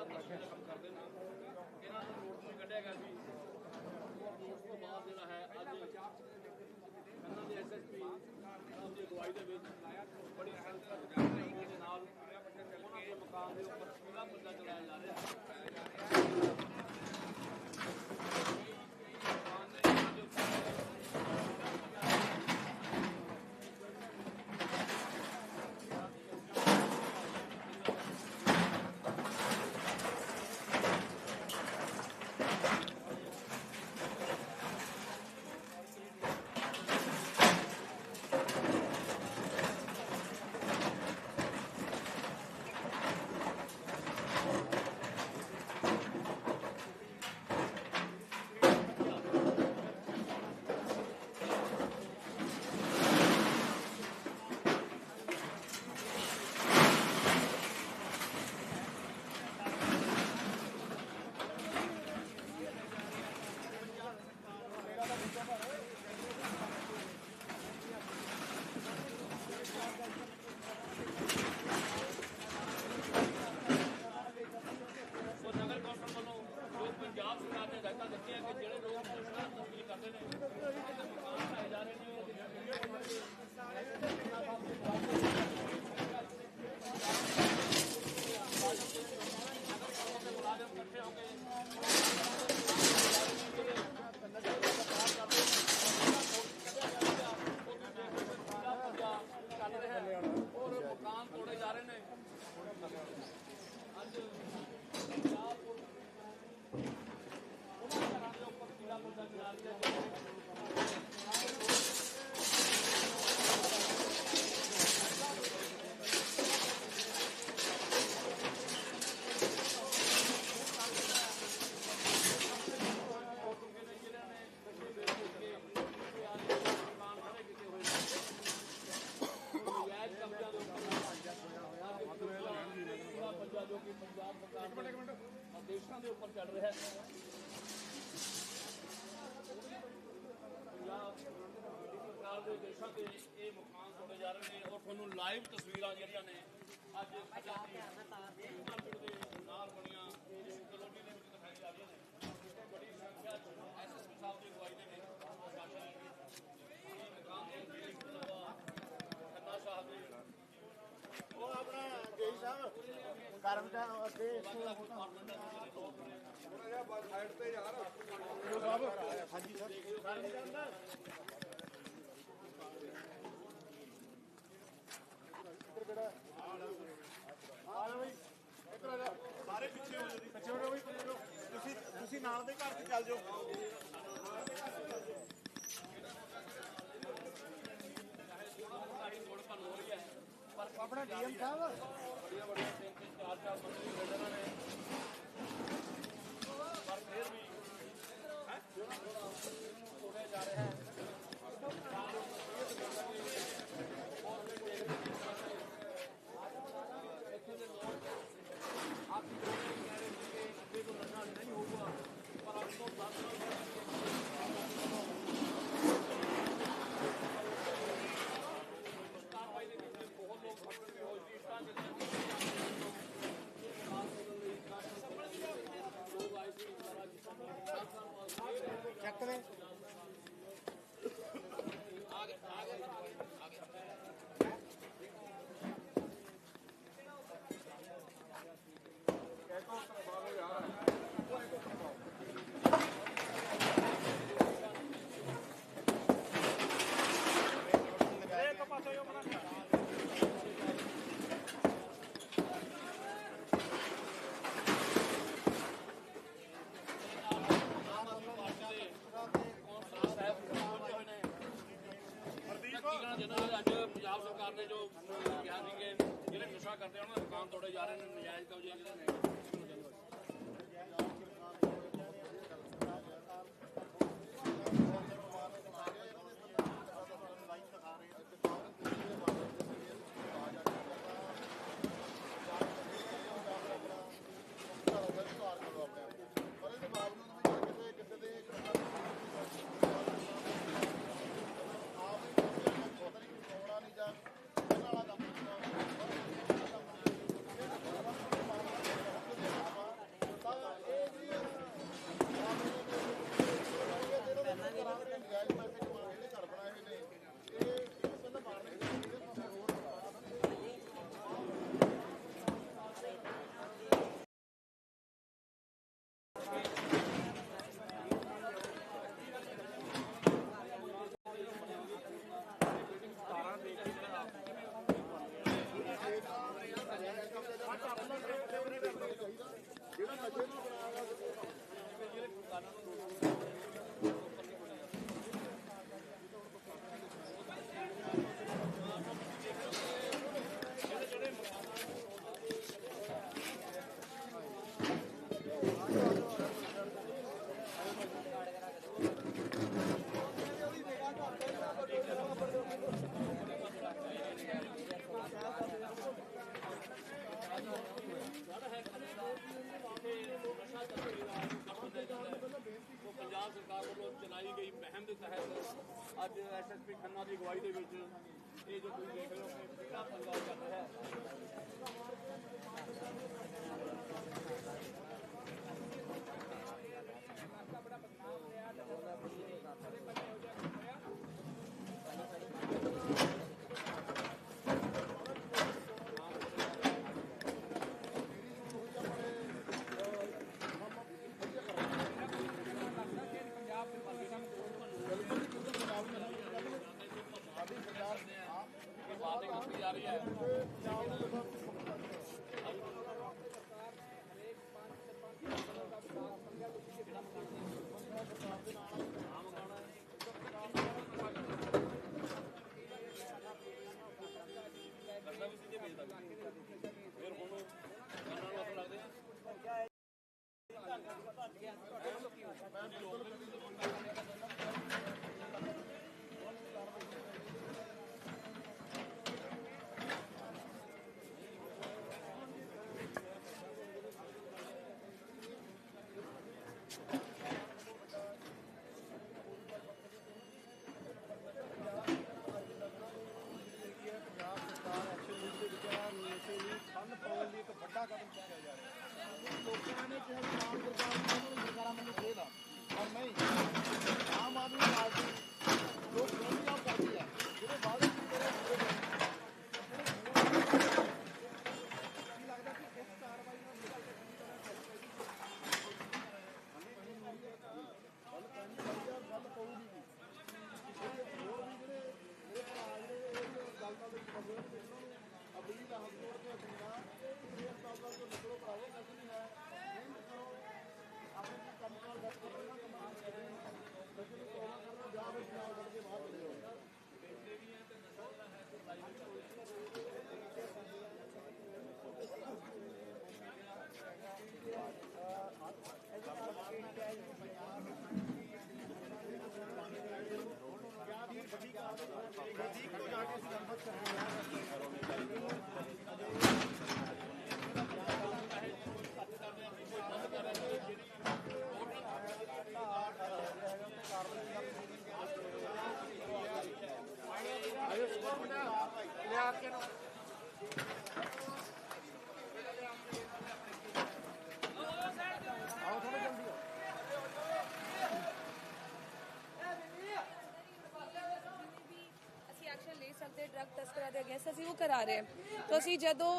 ਜਿਹੜਾ ਤਸਵੀਰ ਕੰਮ ਕਰਦੇ ਨੇ, ਇਹਨਾਂ ਨੂੰ ਨੋਟਿਸ ਵੀ ਕੱਢਿਆ ਗਿਆ ਸੀ। ਨੋਟਿਸ ਤੋਂ ਬਾਅਦ ਜਿਹੜਾ ਹੈ, ਅੱਜ ਇਹਨਾਂ ਦੇ ਐਸਐਸਪੀ ਸਾਹਿਬ ਦੀ ਅਗਵਾਈ ਦੇ ਵਿੱਚ ਬੜੀ ਸੰਖਿਆ ਦੇ ਨਾਲ ਉਹਨਾਂ ਦੇ ਮਕਾਨ ਦੇ ਉੱਪਰ ਪੂਰਾ ਮੁੱਦਾ ਚਲਾਇਆ ਜਾ ਰਿਹਾ। ਹੈ ਆਦੇਸ਼ਾਂ ਦੇ ਉੱਪਰ ਚੱਲ ਰਿਹਾ ਹੈ। ਪੰਜਾਬ ਸਰਕਾਰ ਦੇ ਆਦੇਸ਼ਾਂ ਤੇ ਇਹ ਮਕਾਨ ਤੋੜੇ ਜਾ ਰਹੇ ਨੇ ਔਰ ਤੁਹਾਨੂੰ ਲਾਈਵ ਤਸਵੀਰਾਂ ਜਿਹੜੀਆਂ ਨੇ ਅੱਜ ਪੰਜਾਬ ਦੇ ਨਾਲ ਬਣੀਆਂ ਕਲੋਨੀ ਦੇ ਵਿੱਚ ਦਿਖਾਈ ਜਾ ਰਹੀਆਂ ਨੇ। ਬੜੀ ਸੰਖਿਆ ਐਸਐਸਪੀ ਸਾਹਿਬ ਦੀ ਅਗਵਾਈ ਦੇ ਵਿੱਚ ਪ੍ਰਸ਼ਾਸਨ ਇਹ ਮਕਾਨ ਦੇ ਜਿਹੜੇ ਇਲਾਵਾ ਖੰਨਾ ਸਾਹਿਬ ਦੇ ਉਹ ਆਪਣਾ ਜੇਈ ਸਾਹਿਬ ਕਰਮਚਾਰ ਅੱਗੇ ਹਾਂਜੀ ਸਰ ਇੱਧਰ ਕਿਹੜਾ ਆ ਜਾ ਬਈ ਇੱਧਰ ਆ ਜਾ ਸਾਰੇ ਪਿੱਛੇ ਹੋ ਜੀ ਪਿੱਛੇ ਹੋ ਜਾਓ। ਤੁਸੀਂ ਤੁਸੀਂ ਨਾਲ ਦੇ ਘਰ 'ਚ ਚੱਲ ਜਾਓ ਸਾਡੀ ਤੋੜ ਭੰਨ ਹੋ ਰਹੀ ਹੈ ਪਰ ਆਪਣਾ ਡੀਐਮ ਸਾਹਿਬ। ਬੜੀਆਂ ਬੜੀਆਂ ਤਿੰਨ ਤਿੰਨ ਚਾਰ ਚਾਰ ਮੰਤਰੀ ਮਿਲ ਨੇ ਇਹ ਦੇ ਡਰੱਗ ਤਸਕਰਾਂ ਦੇ ਅਗੇਂਸਟ ਅਸੀਂ ਉਹ ਕਰਾ ਰਹੇ ਹਾਂ। ਤਾਂ ਅਸੀਂ ਜਦੋਂ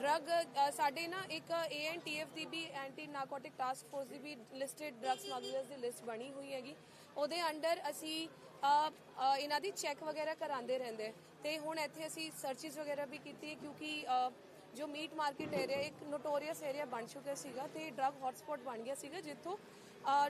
ਡਰੱਗ ਸਾਡੇ ਨਾ ਇੱਕ ਏਐਨਟੀਐਫ ਦੀ ਵੀ ਐਂਟੀ ਨਾਰਕੋਟਿਕ ਟਾਸਕ ਫੋਰਸ ਦੀ ਵੀ ਲਿਸਟਡ ਡਰੱਗ ਸਮਗਲਰਸ ਦੀ ਲਿਸਟ ਬਣੀ ਹੋਈ ਹੈਗੀ। ਉਹਦੇ ਅੰਡਰ ਅਸੀਂ ਇਹਨਾਂ ਦੀ ਚੈੱਕ ਵਗੈਰਾ ਕਰਾਉਂਦੇ ਰਹਿੰਦੇ। ਹਾਂ। ਤੇ ਹੁਣ ਇੱਥੇ ਅਸੀਂ ਸਰਚਿਸ ਵਗੈਰਾ ਵੀ ਕੀਤੀ ਹੈ ਕਿਉਂਕਿ ਜੋ ਮੀਟ ਮਾਰਕੀਟ ਏਰੀਆ ਇੱਕ ਨੋਟੋਰੀਅਸ ਏਰੀਆ ਬਣ ਚੁੱਕਿਆ ਸੀਗਾ ਤੇ ਡਰੱਗ ਹੌਟਸਪੌਟ ਬਣ ਗਿਆ ਸੀਗਾ, ਜਿੱਥੋਂ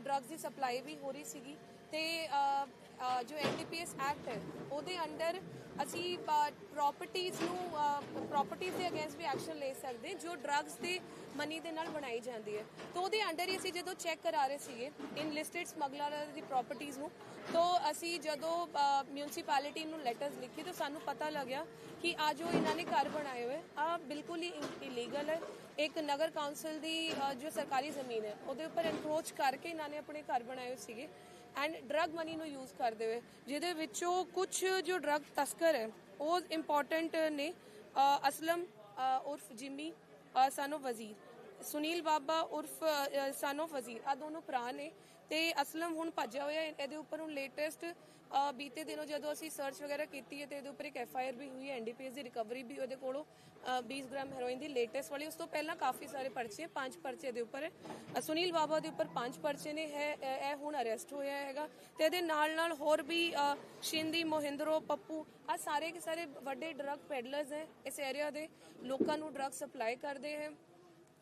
ਡਰੱਗਸ ਦੀ ਸਪਲਾਈ ਵੀ ਹੋ ਰਹੀ ਸੀਗੀ। ਤੇ ਅ, ਅ, ਜੋ ਐਨਡੀਪੀਐਸ ਐਕਟ ਹੈ ਉਹਦੇ ਅੰਡਰ ਅਸੀਂ ਪ੍ਰਾਪਰਟੀਆਂ ਨੂੰ ਪ੍ਰਾਪਰਟੀਆਂ ਦੇ ਅਗੇਂਸਟ ਵੀ ਐਕਸ਼ਨ ਲੈ ਸਕਦੇ ਜੋ ਡਰੱਗਸ ਦੇ ਮਨੀ ਦੇ ਨਾਲ ਬਣਾਈ ਜਾਂਦੀ ਹੈ। ਤਾਂ ਉਹਦੇ ਅੰਡਰ ਹੀ ਅਸੀਂ ਜਦੋਂ ਚੈੱਕ ਕਰਾ ਰਹੇ ਸੀਗੇ ਇਨ ਲਿਸਟਡ ਸਮਗਲਰ ਦੀ ਪ੍ਰਾਪਰਟੀਆਂ ਨੂੰ ਤਾਂ ਅਸੀਂ ਜਦੋਂ ਮਿਊਨਿਸਪੈਲਿਟੀ ਨੂੰ ਲੈਟਰਸ ਲਿਖੀ ਤਾਂ ਸਾਨੂੰ ਪਤਾ ਲੱਗਿਆ ਕਿ ਆ ਜੋ ਇਹਨਾਂ ਨੇ ਘਰ ਬਣਾਏ ਹੋਏ। ਆ ਬਿਲਕੁਲ ਹੀ ਇਲੀਗਲ ਹੈ। ਇੱਕ ਨਗਰ ਕਾਉਂਸਲ ਦੀ ਜੋ ਸਰਕਾਰੀ ਜ਼ਮੀਨ ਹੈ ਉਹਦੇ ਉੱਪਰ ਐਨਕਰੋਚ ਕਰਕੇ ਇਹਨਾਂ ਨੇ ਆਪਣੇ ਘਰ ਬਣਾਏ ਹੋਏ ਸੀਗੇ। ਐਂਡ ਡਰੱਗ ਮਨੀ ਨੂੰ ਯੂਜ਼ ਕਰਦੇ ਹੋਏ ਜਿਹਦੇ ਵਿੱਚੋਂ ਕੁਝ ਜੋ ਡਰੱਗ ਤਸਕਰ ਹੈ, ਉਹ ਇੰਪੋਰਟੈਂਟ ਨੇ ਅਸਲਮ ਉਰਫ ਜਿਮੀ ਸਨ ਵਜ਼ੀਰ। ਸੁਨੀਲ ਬਾਬਾ ਉਰਫ ਸਾਨੋ ਫਜ਼ੀਰ ਵਜ਼ੀਰ ਆ ਦੋਨੋਂ ਭਰਾ ਨੇ। ਤੇ ਅਸਲਮ ਹੁਣ ਭੱਜਿਆ ਹੋਇਆ ਇਹਦੇ ਉੱਪਰ ਹੁਣ ਲੇਟੈਸਟ ਬੀਤੇ ਦਿਨੋਂ ਜਦੋਂ ਅਸੀਂ ਸਰਚ ਵਗੈਰਾ ਕੀਤੀ ਹੈ ਤੇ ਇਹਦੇ ਉੱਪਰ ਇੱਕ ਐਫ ਆਈ ਆਰ ਵੀ ਹੋਈ ਹੈ ਐਨਡੀਪੀਐਸ ਦੀ ਰਿਕਵਰੀ ਵੀ ਉਹਦੇ ਕੋਲੋਂ ਅ, 20 ਗ੍ਰਾਮ ਹੈਰੋਇਨ ਦੀ ਲੇਟੈਸਟ ਵਾਲੀ। ਉਸ ਤੋਂ ਪਹਿਲਾਂ ਕਾਫੀ ਸਾਰੇ ਪਰਚੇ ਪੰਜ ਪਰਚੇ ਦੇ ਉੱਪਰ। ਸੁਨੀਲ ਬਾਬਾ ਦੇ ਉੱਪਰ ਪੰਜ ਪਰਚੇ ਨੇ। ਹੈ ਇਹ ਹੁਣ ਅਰੈਸਟ ਹੋਇਆ ਹੈਗਾ। ਤੇ ਇਹਦੇ ਨਾਲ ਨਾਲ ਹੋਰ ਵੀ ਸ਼ਿੰਦੀ ਮੋਹਿੰਦਰੋ ਪੱਪੂ ਆ ਸਾਰੇ ਕੇ ਸਾਰੇ ਵੱਡੇ ਡਰੱਗ ਪੈਡਲਰਸ ਹੈ ਇਸ ਏਰੀਆ ਦੇ। ਲੋਕਾਂ ਨੂੰ ਡਰੱਗ ਸਪਲਾਈ ਕਰਦੇ ਹੈ।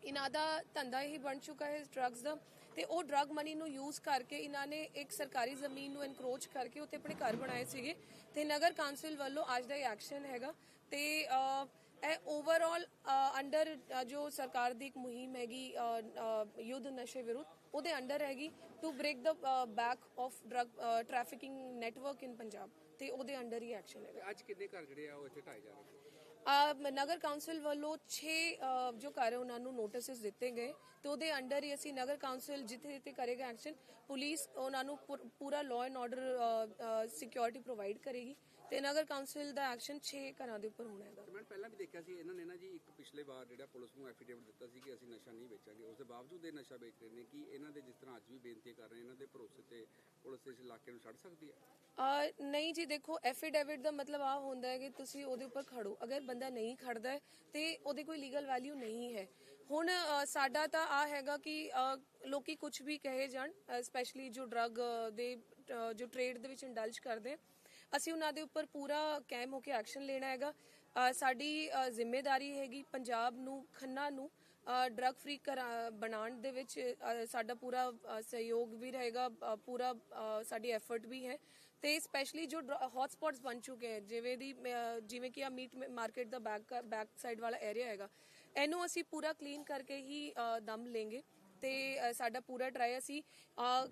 ਇਹਨਾਂ ਦਾ ਧੰਦਾ ਹੀ ਬਣ ਚੁੱਕਾ ਹੈ ਡਰੱਗਸ ਦਾ ਤੇ ਉਹ ਡਰੱਗ ਮਨੀ ਨੂੰ ਯੂਜ਼ ਕਰਕੇ ਇਹਨਾਂ ਨੇ ਇੱਕ ਸਰਕਾਰੀ ਜ਼ਮੀਨ ਨੂੰ ਐਨਕਰੋਚ ਕਰਕੇ ਉੱਤੇ ਆਪਣੇ ਘਰ ਬਣਾਏ ਸੀਗੇ ਤੇ ਨਗਰ ਕਾਉਂਸਲ ਵੱਲੋਂ ਅੱਜ ਦਾ ਇਹ ਐਕਸ਼ਨ ਹੈਗਾ ਤੇ ਇਹ ਓਵਰਆਲ ਅੰਡਰ ਜੋ ਸਰਕਾਰ ਦੀ ਇੱਕ ਮੁਹਿੰਮ ਹੈਗੀ ਯੁੱਧ ਨਸ਼ੇ ਵਿਰੁੱਧ, ਉਹਦੇ ਅੰਡਰ ਹੈਗੀ to break the back of drug trafficking network in Punjab ਤੇ ਉਹਦੇ ਅੰਡਰ ਹੀ ਐਕਸ਼ਨ ਹੈਗਾ। ਅੱਜ ਕਿੰਨੇ ਘਰ ਜਿਹੜੇ ਆ ਉਹ ਇੱਥੇ ਢਾਏ ਜਾ ਰਹੇ ਨਗਰ ਕੌਂਸਲ ਵੱਲੋਂ 6 ਜੋ ਘਰ ਉਹਨਾਂ ਨੂੰ ਨੋਟਿਸਸ ਦਿੱਤੇ ਗਏ ਤੇ ਉਹਦੇ ਅੰਡਰ ਹੀ ਅਸੀਂ ਨਗਰ ਕੌਂਸਲ ਜਿੱਥੇ ਜਿੱਥੇ ਕਰੇਗਾ ਐਕਸ਼ਨ ਪੁਲਿਸ ਉਹਨਾਂ ਨੂੰ ਪੁਰ- ਪੂਰਾ law and order security provide ਕਰੇਗੀ। ਤੇ ਨਗਰ ਕੌਂਸਲ ਦਾ ਐਕਸ਼ਨ 6 ਘਰਾਂ ਦੇ ਉੱਪਰ ਹੋਣਾ ਹੈਗਾ। ਮੈਂ ਪਹਿਲਾਂ ਵੀ ਦੇਖਿਆ ਸੀ ਇਹਨਾਂ ਨੇ ਨਾ ਜੀ ਇੱਕ ਪਿਛਲੇ ਵਾਰ ਜਿਹੜਾ ਪੁਲਿਸ ਨੂੰ ਐਫੀਡੇਵਿਟ ਦਿੱਤਾ ਸੀ ਕਿ ਅਸੀਂ ਨਸ਼ਾ ਨਹੀਂ ਵੇਚਾਂਗੇ ਉਸ ਦੇ ਬਾਵਜੂਦ ਇਹ ਨਸ਼ਾ ਵੇਚ ਰਹੇ ਨੇ ਕਿ ਇਹਨਾਂ ਦੇ ਜਿਸ ਤਰ੍ਹਾਂ ਅੱਜ ਵੀ ਬੇਨਤੀ ਕਰ ਰਹੇ ਇਹਨਾਂ ਦੇ ਭਰੋਸੇ ਤੇ ਪੁਲਿਸ ਇਸ ਇਲਾਕੇ ਨੂੰ ਛੱਡ ਸਕਦੀ ਹੈ? ਆ ਨਹੀਂ ਜੀ ਦੇਖੋ ਐਫੀਡੇਵਿਟ ਦਾ ਮਤਲਬ ਆ ਹੁੰਦਾ ਹੈ ਕਿ ਤੁਸੀਂ ਉਹਦੇ ਉੱਪਰ ਖੜੋ। ਅਗਰ ਬੰਦਾ ਨਹੀਂ ਖੜਦਾ ਤੇ ਉਹਦੀ ਕੋਈ ਲੀਗਲ ਵੈਲਿਊ ਨਹੀਂ ਹੈ। ਹੁਣ ਸਾਡਾ ਤਾਂ ਆ ਹੈਗਾ ਕਿ ਲੋਕੀ ਕੁਝ ਵੀ ਕਹੇ ਜਾਣ ਸਪੈਸ਼ਲੀ ਜੋ ਡਰੱਗ ਦੇ ਜੋ ਟ੍ਰੇਡ ਦੇ ਵਿੱਚ ਇੰਡਲਜ ਕਰਦੇ ਅਸੀਂ ਉਹਨਾਂ ਦੇ ਉੱਪਰ ਪੂਰਾ ਕਾਇਮ ਹੋ ਕੇ ਐਕਸ਼ਨ ਲੈਣਾ ਹੈਗਾ। ਸਾਡੀ ਅ, ਜ਼ਿੰਮੇਵਾਰੀ ਹੈਗੀ ਪੰਜਾਬ ਨੂੰ ਖੰਨਾ ਨੂੰ ਡਰੱਗ ਫ੍ਰੀ ਬਣਾਉਣ ਦੇ ਵਿੱਚ ਸਾਡਾ ਪੂਰਾ ਸਹਿਯੋਗ ਵੀ ਰਹੇਗਾ ਪੂਰਾ ਸਾਡੀ ਐਫਰਟ ਵੀ ਹੈ। ਤੇ ਸਪੈਸ਼ਲੀ ਜੋ ਹੌਟ ਸਪੌਟਸ ਬਣ ਚੁੱਕੇ ਹੈ ਜਿਵੇਂ ਦੀ ਜਿਵੇਂ ਕਿ ਆ ਮੀਟ ਮਾਰਕੀਟ ਦਾ ਬੈਕ ਬੈਕ ਸਾਈਡ ਵਾਲਾ ਏਰੀਆ ਹੈਗਾ ਇਹਨੂੰ ਅਸੀਂ ਪੂਰਾ ਕਲੀਨ ਕਰਕੇ ਹੀ ਦਮ ਲੈਂਗੇ ਤੇ ਸਾਡਾ ਪੂਰਾ ਟਰਾਈ ਅਸੀਂ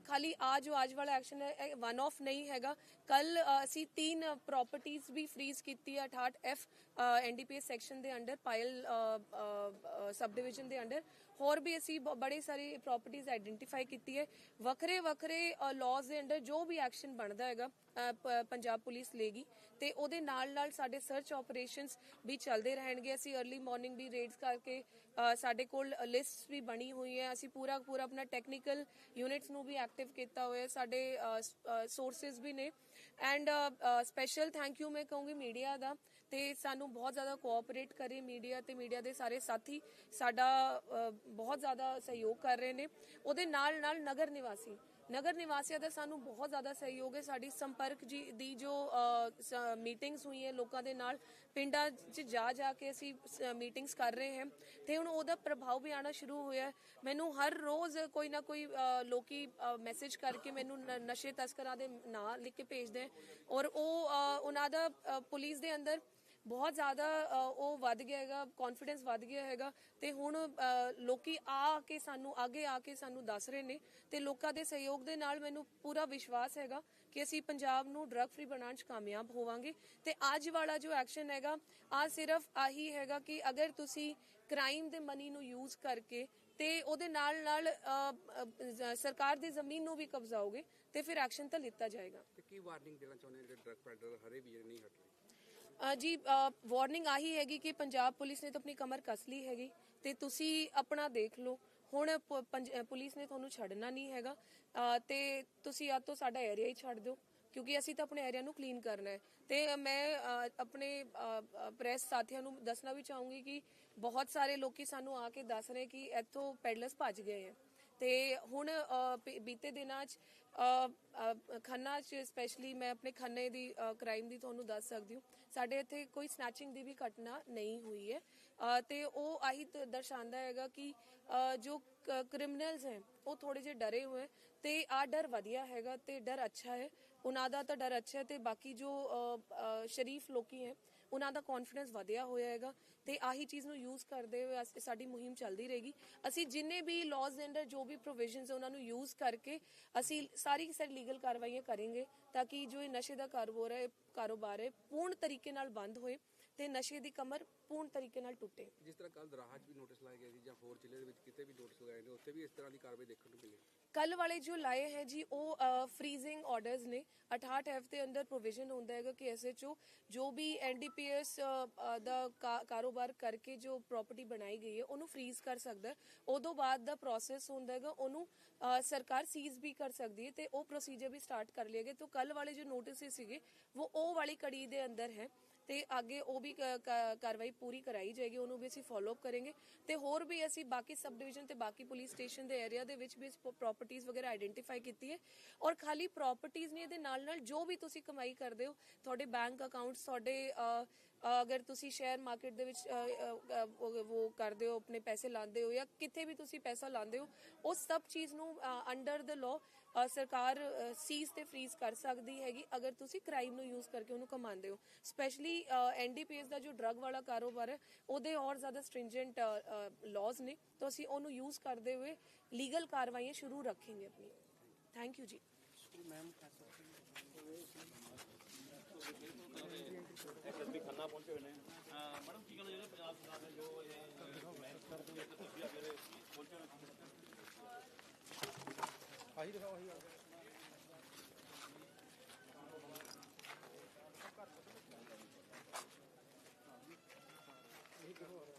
ਖਾਲੀ ਆ ਜੋ ਅੱਜ ਵਾਲਾ ਐਕਸ਼ਨ ਹੈ ਵਨ ਆਫ ਨਹੀਂ ਹੈਗਾ। ਕੱਲ ਅਸੀਂ ਤਿੰਨ ਪ੍ਰਾਪਰਟੀਆਂ ਵੀ ਫ੍ਰੀਜ਼ ਕੀਤੀ ਹੈ 68 ਐਫ ਐਨਡੀਪੀਐਸ ਸੈਕਸ਼ਨ ਦੇ ਅੰਡਰ ਪਾਇਲ ਸਬ ਡਿਵੀਜ਼ਨ ਦੇ ਅੰਡਰ। ਹੋਰ ਵੀ ਅਸੀਂ ਬ- ਬੜੇ ਸਾਰੇ ਪ੍ਰਾਪਰਟੀਆਂ ਆਈਡੈਂਟੀਫਾਈ ਕੀਤੀ ਹੈ। ਵੱਖਰੇ ਵੱਖਰੇ ਲਾਜ਼ ਦੇ ਅੰਡਰ ਜੋ ਵੀ ਐਕਸ਼ਨ ਬਣਦਾ ਹੈਗਾ ਪੰਜਾਬ ਪੁਲਿਸ ਲੇਗੀ ਤੇ ਉਹਦੇ ਨਾਲ ਨਾਲ ਸਾਡੇ ਸਰਚ ਆਪਰੇਸ਼ਨਸ ਵੀ ਚੱਲਦੇ ਰਹਿਣਗੇ। ਅਸੀਂ अर्ਲੀ ਮਾਰਨਿੰਗ ਵੀ ਰੇਡਸ ਕਰਕੇ ਸਾਡੇ ਕੋਲ ਲਿਸਟ ਵੀ ਬਣੀ ਹੋਈ ਹੈ। ਅਸੀਂ ਪੂਰਾ ਪੂਰਾ ਆਪਣਾ ਟੈਕਨੀਕਲ ਯੂਨਿਟਸ ਨੂੰ ਵੀ ਐਕਟਿਵ ਕੀਤਾ ਹੋਇਆ ਹੈ। ਸਾਡੇ ਸੋਰਸਸ ਵੀ ਨੇ। ਐਂਡ ਸਪੈਸ਼ਲ ਥੈਂਕ ਯੂ ਮੈਂ ਕਹੂੰਗੀ ਮੀਡੀਆ ਦਾ। ਤੇ ਸਾਨੂੰ ਬਹੁਤ ਜ਼ਿਆਦਾ ਕੋਆਪਰੇਟ ਕਰੇ ਮੀਡੀਆ ਤੇ ਮੀਡੀਆ ਦੇ ਸਾਰੇ ਸਾਥੀ। ਸਾਡਾ ਬਹੁਤ ਜ਼ਿਆਦਾ ਸਹਿਯੋਗ ਕਰ ਰਹੇ ਨੇ। ਉਹਦੇ ਨਾਲ ਨਾਲ ਨਗਰ ਨਿਵਾਸੀ ਨਗਰ ਨਿਵਾਸੀਆਂ ਦਾ ਸਾਨੂੰ ਬਹੁਤ ਜ਼ਿਆਦਾ ਸਹਿਯੋਗ ਹੈ। ਸਾਡੀ ਸੰਪਰਕ ਜੀ ਦੀ ਜੋ ਮੀਟਿੰਗਸ ਹੋਈ ਹੈ ਲੋਕਾਂ ਦੇ ਨਾਲ ਪਿੰਡਾਂ 'ਚ ਜਾ ਜਾ ਕੇ ਅਸੀਂ ਮੀਟਿੰਗਸ ਕਰ ਰਹੇ ਹਾਂ। ਤੇ ਹੁਣ ਉਹਦਾ ਪ੍ਰਭਾਵ ਵੀ ਆਣਾ ਸ਼ੁਰੂ ਹੋਇਆ ਮੈਨੂੰ ਹਰ ਰੋਜ਼ ਕੋਈ ਨਾ ਕੋਈ ਅ, ਲੋਕੀ ਮੈਸੇਜ ਕਰਕੇ ਮੈਨੂੰ ਨਸ਼ੇ ਤਸਕਰਾਂ ਦੇ ਨਾਂ ਲਿਖ ਕੇ ਭੇਜਦੇ ਹੈ। ਔਰ ਉਹ ਉਹਨਾਂ ਦਾ ਪੁਲਿਸ ਦੇ ਅੰਦਰ ਬਹੁਤ ਜ਼ਿਆਦਾ ਉਹ ਵੱਧ ਗਿਆ ਹੈਗਾ ਕੌਨਫੀਡੈਂਸ ਵੱਧ ਗਿਆ ਹੈਗਾ ਤੇ ਹੁਣ ਲੋਕੀ ਆ ਕੇ ਸਾਨੂੰ, ਅੱਗੇ ਆ ਕੇ ਸਾਨੂੰ ਦੱਸ ਰਹੇ ਨੇ ਤੇ ਲੋਕਾਂ ਦੇ ਸਹਿਯੋਗ ਦੇ ਨਾਲ ਮੈਨੂੰ ਪੂਰਾ ਵਿਸ਼ਵਾਸ ਹੈਗਾ ਕਿ ਅਸੀਂ ਪੰਜਾਬ ਨੂੰ ਡਰੱਗ ਫ੍ਰੀ ਬਣਾਉਣ 'ਚ ਕਾਮਯਾਬ ਹੋਵਾਂਗੇ ਤੇ ਅੱਜ ਵਾਲਾ ਜੋ ਐਕਸ਼ਨ ਹੈਗਾ, ਆ ਸਿਰਫ ਆਹੀ ਹੈਗਾ ਕਿ ਅਗਰ ਤੁਸੀਂ ਕ੍ਰਾਈਮ ਦੇ ਮਨੀ ਨੂੰ ਯੂਜ਼ ਕਰਕੇ ਤੇ ਉਹਦੇ ਨਾਲ ਨਾਲ ਸਰਕਾਰ ਦੀ ਜ਼ਮੀਨ ਨੂੰ ਵੀ ਕਬਜ਼ਾਓਗੇ ਤੇ ਫਿਰ ਐਕਸ਼ਨ ਤਾਂ ਲਿੱਤਾ ਜਾਏਗਾ। ਕੀ ਵਾਰਨਿੰਗ ਦੇਣਾ ਚਾਹੁੰਦੇ ਜਿਹੜੇ ਡਰਗ ਪੈਡਲਰ ਹਰੇ ਵੀ ਨਹੀਂ ਹਟ? ਜੀ ਵਾਰਨਿੰਗ ਆਹੀ ਹੈਗੀ ਕਿ ਪੰਜਾਬ ਪੁਲਿਸ ਨੇ ਤਾਂ ਆਪਣੀ ਕਮਰ ਕੱਸ ਲਈ ਹੈਗੀ ਤੇ ਤੁਸੀਂ ਆਪਣਾ ਦੇਖ ਲਓ। ਹੁਣ ਪੁਲਿਸ ਨੇ ਤੁਹਾਨੂੰ ਛੱਡਣਾ ਨਹੀਂ ਹੈਗਾ। ਤੇ ਤੁਸੀਂ ਜਾਂ ਤੋਂ ਸਾਡਾ ਏਰੀਆ ਹੀ ਛੱਡ ਦਿਓ, ਕਿਉਂਕਿ ਅਸੀਂ ਤਾਂ ਆਪਣੇ ਏਰੀਆ ਨੂੰ ਕਲੀਨ ਕਰਨਾ ਹੈ। ਤੇ ਮੈਂ ਆਪਣੇ ਪ੍ਰੈਸ ਸਾਥੀਆਂ ਨੂੰ ਦੱਸਣਾ ਵੀ ਚਾਹੂੰਗੀ ਕਿ ਬਹੁਤ ਸਾਰੇ ਲੋਕੀ ਸਾਨੂੰ ਆ ਕੇ ਦੱਸ ਰਹੇ ਕਿ ਇੱਥੋਂ ਪੈਡਲਰਸ ਭੱਜ ਗਏ ਹੈ। ਤੇ ਹੁਣ ਬੀਤੇ ਦਿਨਾਂ 'ਚ ਖੰਨਾ 'ਚ ਸਪੈਸ਼ਲੀ ਮੈਂ ਆਪਣੇ ਖੰਨੇ ਦੀ ਕ੍ਰਾਈਮ ਦੀ ਤੁਹਾਨੂੰ ਦੱਸ ਸਕਦੀ ਹਾਂ। ਸਾਡੇ ਇੱਥੇ ਕੋਈ ਸਨੈਚਿੰਗ ਦੀ ਵੀ ਘਟਨਾ ਨਹੀਂ ਹੋਈ ਹੈ। ਅ, ਤੇ ਉਹ ਆਹੀ ਦਰਸਾਉਂਦਾ ਹੈਗਾ ਕਿ ਜੋ ਕ੍ਰਿਮੀਨਲਸ ਹੈ ਉਹ ਥੋੜੇ ਜਿਹੇ ਡਰੇ ਹੋਏ ਹੈ ਤੇ ਆ ਡਰ ਵਧੀਆ ਹੈਗਾ ਤੇ ਡਰ ਅੱਛਾ ਹੈ। ਉਹਨਾਂ ਦਾ ਤਾਂ ਡਰ ਅੱਛਾ ਹੈ ਤੇ ਬਾਕੀ ਜੋ ਸ਼ਰੀਫ ਲੋਕੀ ਹੈ ਉਹਨਾਂ ਦਾ ਕੌਨਫੀਡੈਂਸ ਵਧਿਆ ਹੋਇਆ ਹੈਗਾ ਤੇ ਆਹੀ ਚੀਜ਼ ਨੂੰ ਯੂਜ਼ ਕਰਦੇ ਹੋਏ ਅਸ- ਸਾਡੀ ਮੁਹਿੰਮ ਚੱਲਦੀ ਰਹੇਗੀ। ਅਸੀਂ ਜਿੰਨੇ ਵੀ ਲਾਜ਼ ਦੇ ਅੰਡਰ ਜੋ ਵੀ ਪ੍ਰੋਵੀਜ਼ਨਸ ਉਹਨਾਂ ਨੂੰ ਯੂਜ਼ ਕਰਕੇ ਅਸੀਂ ਸਾਰੀ ਸਾਰੀ ਲੀਗਲ ਕਾਰਵਾਈਆਂ ਕਰਾਂਗੇ ਤਾਂ ਕਿ ਜੋ ਇਹ ਨਸ਼ੇ ਦਾ ਕਾਰੋਬਾਰ ਹੈ ਕਾਰੋਬਾਰ ਹੈ, ਪੂਰਨ ਤਰੀਕੇ ਨਾਲ ਬੰਦ ਹੋਏ ਤੇ ਨਸ਼ੇ ਦੀ ਕਮਰ ਪੂਰਨ ਤਰੀਕੇ ਨਾਲ ਟੁੱਟੇ। ਜਿਸ ਤਰ੍ਹਾਂ ਕੱਲ ਦਰਾਹਾ 'ਚ ਵੀ ਨੋਟਿਸ ਲਾਏ ਗਏ ਸੀ ਜਾਂ ਹੋਰ ਜ਼ਿਲ੍ਹੇ ਦੇ ਵਿੱਚ ਕਿਤੇ ਵੀ ਨੋਟਿਸ ਲਗਾਏ ਨੇ, ਉੱਥੇ ਵੀ ਇਸ ਤਰ੍ਹਾਂ ਦੀ ਕਾਰਵਾਈ ਦੇਖਣ ਨੂੰ ਮਿਲੀ ਕੱਲ ਵਾਲੇ ਜੋ ਲਾਏ ਹੈ ਜੀ, ਉਹ ਫ੍ਰੀਜ਼ਿੰਗ ਆਰਡਰਸ ਨੇ। 68 ਐਫ ਦੇ ਅੰਦਰ ਪ੍ਰੋਵੀਜ਼ਨ ਹੁੰਦਾ ਹੈਗਾ ਕਿ ਐਸਐਚਓ ਜੋ ਵੀ ਐਨਡੀਪੀਐਸ ਦਾ ਕਾਰੋਬਾਰ ਕਰਕੇ ਜੋ ਪ੍ਰਾਪਰਟੀ ਬਣਾਈ ਗਈ ਹੈ, ਉਹਨੂੰ ਫ੍ਰੀਜ਼ ਕਰ ਸਕਦਾ ਹੈ। ਉਦੋਂ ਬਾਅਦ ਦਾ ਪ੍ਰੋਸੈਸ ਹੁੰਦਾ ਹੈਗਾ, ਉਹਨੂੰ ਸਰਕਾਰ ਸੀਜ਼ ਵੀ ਕਰ ਸਕਦੀ ਹੈ ਤੇ ਉਹ ਪ੍ਰੋਸੀਜਰ ਵੀ ਸਟਾਰਟ ਕਰ ਲਿਆ ਗਿਆ। ਤਾਂ ਕੱਲ ਵਾਲੇ ਜੋ ਨੋਟਿਸ ਸੀਗੇ, ਉਹ ਉਹ ਵਾਲੀ ਕੜੀ ਦੇ ਅੰਦਰ ਹੈ। ਤੇ ਅੱਗੇ ਉਹ ਵੀ ਕਾਰਵਾਈ ਪੂਰੀ ਕਰਾਈ ਜਾਏਗੀ, ਉਹਨੂੰ ਵੀ ਅਸੀਂ ਫਾਲੋ ਅਪ ਕਰਾਂਗੇ। ਤੇ ਹੋਰ ਵੀ ਅਸੀਂ ਬਾਕੀ ਸਬ ਡਿਵੀਜ਼ਨ ਤੇ ਬਾਕੀ ਪੁਲਿਸ ਸਟੇਸ਼ਨ ਦੇ ਏਰੀਆ ਦੇ ਵਿੱਚ ਵੀ ਪ੍ਰਾਪਰਟੀਆਂ ਵਗੈਰਾ ਆਈਡੈਂਟੀਫਾਈ ਕੀਤੀ ਹੈ। ਔਰ ਖਾਲੀ ਪ੍ਰਾਪਰਟੀਆਂ ਨਹੀਂ ਇਹਦੇ ਨਾਲ ਨਾਲ ਜੋ ਵੀ ਤੁਸੀਂ ਕਮਾਈ ਕਰਦੇ ਹੋ, ਤੁਹਾਡੇ ਬੈਂਕ ਅਕਾਊਂਟਸ ਤੁਹਾਡੇ ਅਗਰ ਤੁਸੀਂ ਸ਼ੇਅਰ ਮਾਰਕੀਟ ਦੇ ਵਿੱਚ ਉਹ ਕਰਦੇ ਹੋ, ਆਪਣੇ ਪੈਸੇ ਲਾਉਂਦੇ ਹੋ ਜਾਂ ਕਿਤੇ ਵੀ ਤੁਸੀਂ ਪੈਸਾ ਲਾਉਂਦੇ ਹੋ, ਉਹ ਸਭ ਚੀਜ਼ ਨੂੰ ਅੰਡਰ ਦ ਲਾਅ ਸਰਕਾਰ ਸੀਜ਼ ਤੇ ਫ੍ਰੀਜ਼ ਕਰ ਸਕਦੀ ਹੈਗੀ, ਅਗਰ ਤੁਸੀਂ ਕ੍ਰਾਈਮ ਨੂੰ ਯੂਜ਼ ਕਰਕੇ ਉਹਨੂੰ ਕਮਾਉਂਦੇ ਹੋ। ਸਪੈਸ਼ਲੀ ਐਨਡੀਪੀਐਸ ਦਾ ਜੋ ਡਰੱਗ ਵਾਲਾ ਕਾਰੋਬਾਰ ਹੈ, ਉਹਦੇ ਔਰ ਜ਼ਿਆਦਾ ਸਟ੍ਰਿੰਜੈਂਟ ਲਾਜ਼ ਨੇ, ਤਾਂ ਅਸੀਂ ਉਹਨੂੰ ਯੂਜ਼ ਕਰਦੇ ਹੋਏ ਲੀਗਲ ਕਾਰਵਾਈਆਂ ਸ਼ੁਰੂ ਰੱਖेंगे ਆਪਣੀ। Thank you ji. SSP Khanna ਪਹੁੰਚੇ ਹੋਏ ਨੇ ਮੈਡਮ ਕੀ ਕਹਿੰਦੇ ਜਿਹੜੇ ਪੰਜਾਬ ਸਰਕਾਰ ਨੇ ਜੋ ਇਹ ਮੈਂ ਕਰਦੇ ਇੱਕ ਤੁਸੀਂ ਆ ਮੇਰੇ ਪਹੁੰਚੇ ਹੋਏ ਆਹੀ ਦਿਖਾਓ, ਆਹੀ ਇਹ ਕਿਹੋ